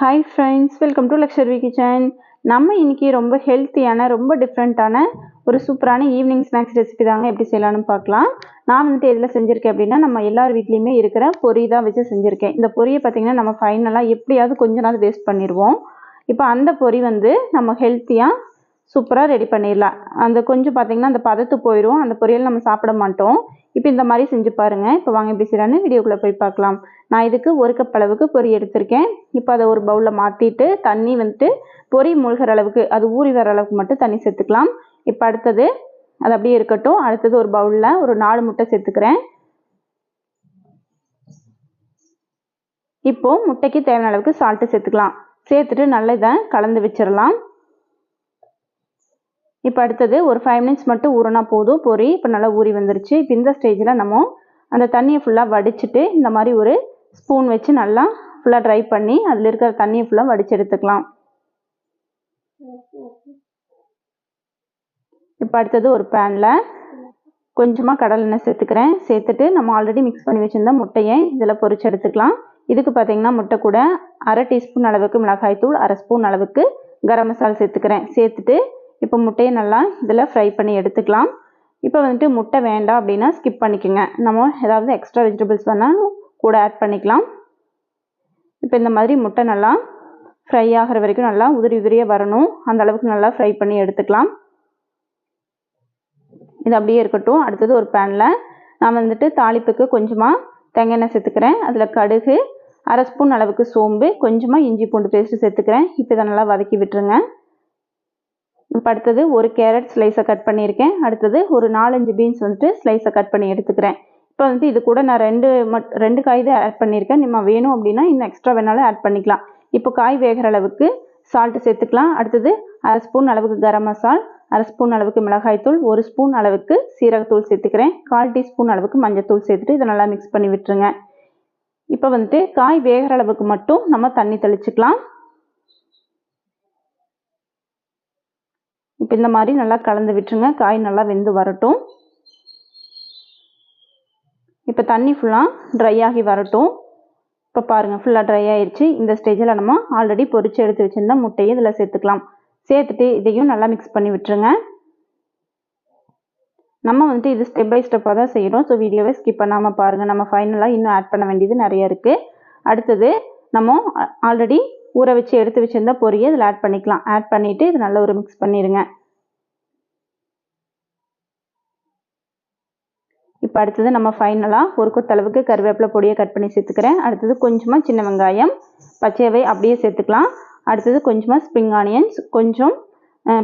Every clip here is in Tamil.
ஹாய் ஃப்ரெண்ட்ஸ் வெல்கம் டு லக்ஷர்வி கிச்சன் நம்ம இன்றைக்கி ரொம்ப ஹெல்த்தியான ரொம்ப டிஃப்ரெண்ட்டான ஒரு சூப்பரான ஈவினிங் ஸ்நாக்ஸ் ரெசிபி தாங்க எப்படி செய்யலாம்னு பார்க்கலாம். நான் வந்துட்டு எதில் செஞ்சுருக்கேன் அப்படின்னா நம்ம எல்லார் வீட்லேயுமே இருக்கிற பொரி தான் வச்சு செஞ்சுருக்கேன். இந்த பொரியை பார்த்திங்கன்னா நம்ம ஃபைனலாக எப்படியாவது கொஞ்ச நாள் வேஸ்ட் பண்ணிடுவோம். இப்போ அந்த பொரி வந்து நம்ம ஹெல்த்தியாக சூப்பராக ரெடி பண்ணிடலாம். அந்த கொஞ்சம் பார்த்திங்கன்னா அந்த பதத்து போயிடும் அந்த பொரியல் நம்ம சாப்பிட மாட்டோம். இப்போ இந்த மாதிரி செஞ்சு பாருங்கள் இப்போ வாங்க எப்படி செய்யலான்னு வீடியோக்குள்ளே போய் பார்க்கலாம். நான் இதுக்கு ஒரு கப் அளவுக்கு பொரி எடுத்திருக்கேன். இப்போ அதை ஒரு பவுலில் மாற்றிட்டு தண்ணி வந்துட்டு பொரி மூழ்கிற அளவுக்கு அது ஊறி வர அளவுக்கு மட்டும் தண்ணி சேர்த்துக்கலாம். இப்போ அடுத்தது அது அப்படியே இருக்கட்டும். அடுத்தது ஒரு பவுலில் ஒரு நாலு முட்டை சேர்த்துக்கிறேன். இப்போ முட்டைக்கு தேவையான அளவுக்கு சால்ட்டு சேர்த்துக்கலாம். சேர்த்துட்டு நல்லா இதை கலந்து வச்சிடலாம். இப்போ அடுத்தது ஒரு ஃபைவ் மினிட்ஸ் மட்டும் ஊறினா போதும். பொரி இப்போ நல்லா ஊறி வந்துருச்சு. இப்போ இந்த ஸ்டேஜில் நம்ம அந்த தண்ணியை ஃபுல்லாக வடிச்சிட்டு இந்த மாதிரி ஒரு ஸ்பூன் வச்சு நல்லா ஃபுல்லாக ட்ரை பண்ணி அதில் இருக்கிற தண்ணியை ஃபுல்லாக வடித்து எடுத்துக்கலாம். இப்போ அடுத்தது ஒரு பேனில் கொஞ்சமாக கடல் எண்ணெய் சேர்த்துக்கிறேன். சேர்த்துட்டு நம்ம ஆல்ரெடி மிக்ஸ் பண்ணி வச்சுருந்த முட்டையை இதில் பொரிச்சு எடுத்துக்கலாம். இதுக்கு பார்த்தீங்கன்னா முட்டை கூட அரை டீஸ்பூன் அளவுக்கு மிளகாய் தூள் அரை ஸ்பூன் அளவுக்கு கரம் மசாலா சேர்த்துக்கிறேன். சேர்த்துட்டு இப்போ முட்டையை நல்லா இதில் ஃப்ரை பண்ணி எடுத்துக்கலாம். இப்போ வந்துட்டு முட்டை வேண்டாம் அப்படின்னா ஸ்கிப் பண்ணிக்கோங்க. நம்ம ஏதாவது எக்ஸ்ட்ரா வெஜிடபிள்ஸ் வேணால் கூட ஆட் பண்ணிக்கலாம். இப்போ இந்த மாதிரி முட்டை நல்லா ஃப்ரை ஆகிற வரைக்கும் நல்லா உதிரி உதிரியாக வரணும். அந்த அளவுக்கு நல்லா ஃப்ரை பண்ணி எடுத்துக்கலாம். இது அப்படியே இருக்கட்டும். அடுத்தது ஒரு பேனில் நான் வந்துட்டு தாளிப்புக்கு கொஞ்சமாக தேங்காய் எண்ணெய் சேர்த்துக்கிறேன். அதில் கடுகு அரை ஸ்பூன் அளவுக்கு சோம்பு கொஞ்சமாக இஞ்சி பூண்டு பேஸ்ட்டு சேர்த்துக்கிறேன். இப்போ இதை நல்லா வதக்கி விட்டுருங்க. இப்போ அடுத்தது ஒரு கேரட் ஸ்லைஸை கட் பண்ணியிருக்கேன். அடுத்தது ஒரு நாலஞ்சு பீன்ஸ் வந்துட்டு ஸ்லைஸை கட் பண்ணி எடுத்துக்கிறேன். இப்போ வந்து இது கூட நான் ரெண்டு மட் ரெண்டு காய் தான் ஆட் பண்ணியிருக்கேன். நம்ம வேணும் அப்படின்னா இன்னும் எக்ஸ்ட்ரா வேணாலும் ஆட் பண்ணிக்கலாம். இப்போ காய் வேகிற அளவுக்கு சால்ட்டு சேர்த்துக்கலாம். அடுத்தது அரை ஸ்பூன் அளவுக்கு கரம் மசால் அரை ஸ்பூன் அளவுக்கு மிளகாய்த்தூள் ஒரு ஸ்பூன் அளவுக்கு சீரகத்தூள் சேர்த்துக்கிறேன். கால் டீஸ்பூன் அளவுக்கு மஞ்சத்தூள் சேர்த்துட்டு இதை நல்லா மிக்ஸ் பண்ணி விட்டுருங்க. இப்போ வந்துட்டு காய் வேகிற அளவுக்கு மட்டும் நம்ம தண்ணி தெளிச்சுக்கலாம் இப்போ இந்த மாதிரி நல்லா கலந்து விட்டுருங்க. காய் நல்லா வெந்து வரட்டும். இப்போ தண்ணி ஃபுல்லாக ட்ரை ஆகி வரட்டும். இப்போ பாருங்கள் ஃபுல்லாக ட்ரை ஆயிடுச்சு இந்த ஸ்டேஜில் நம்ம ஆல்ரெடி பொரிச்சு எடுத்து வச்சுருந்த முட்டையை இதில் சேர்த்துக்கலாம். சேர்த்துட்டு இதையும் நல்லா மிக்ஸ் பண்ணி விட்டுருங்க. நம்ம வந்துட்டு இது ஸ்டெப் பை ஸ்டெப்பாக தான் செய்கிறோம் ஸோ வீடியோவை ஸ்கிப் பண்ணாமல் பாருங்கள் நம்ம ஃபைனலாக இன்னும் ஆட் பண்ண வேண்டியது நிறைய இருக்குது அடுத்தது நம்ம ஆல்ரெடி ஊற வச்சு எடுத்து வச்சுருந்த பொரியை இதில் ஆட் பண்ணிக்கலாம். ஆட் பண்ணிவிட்டு இது நல்ல ஒரு மிக்ஸ் பண்ணிடுங்க இப்போ அடுத்தது நம்ம ஃபைனலாக ஒரு கொத்தளவுக்கு கருவேப்பிலை பொடியை கட் பண்ணி சேர்த்துக்கிறேன். அடுத்தது கொஞ்சமாக சின்ன வெங்காயம் பச்சையவை அப்படியே சேர்த்துக்கலாம். அடுத்தது கொஞ்சமாக ஸ்ப்ரிங் ஆனியன்ஸ் கொஞ்சம்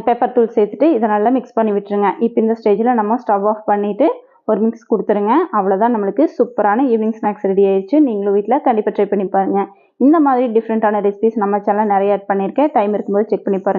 பெப்பர் தூள் சேர்த்துட்டு இதை நல்லா மிக்ஸ் பண்ணி விட்டுருங்க. இப்போ இந்த ஸ்டேஜில் நம்ம ஸ்டவ் ஆஃப் பண்ணிவிட்டு ஒரு மிக்ஸ் கொடுத்துருங்க. அவ்வளோதான் நம்மளுக்கு சூப்பரான ஈவினிங் ஸ்நாக்ஸ் ரெடி ஆயிடுச்சு. நீங்களும் வீட்டில் கண்டிப்பாக ட்ரை பண்ணி பாருங்கள் இந்த மாதிரி டிஃப்ரெண்ட்டான ரெசிபிஸ் நம்ம சேனல் நிறைய ஆட் பண்ணியிருக்கேன். டைம் இருக்கும்போது செக் பண்ணி பாருங்கள்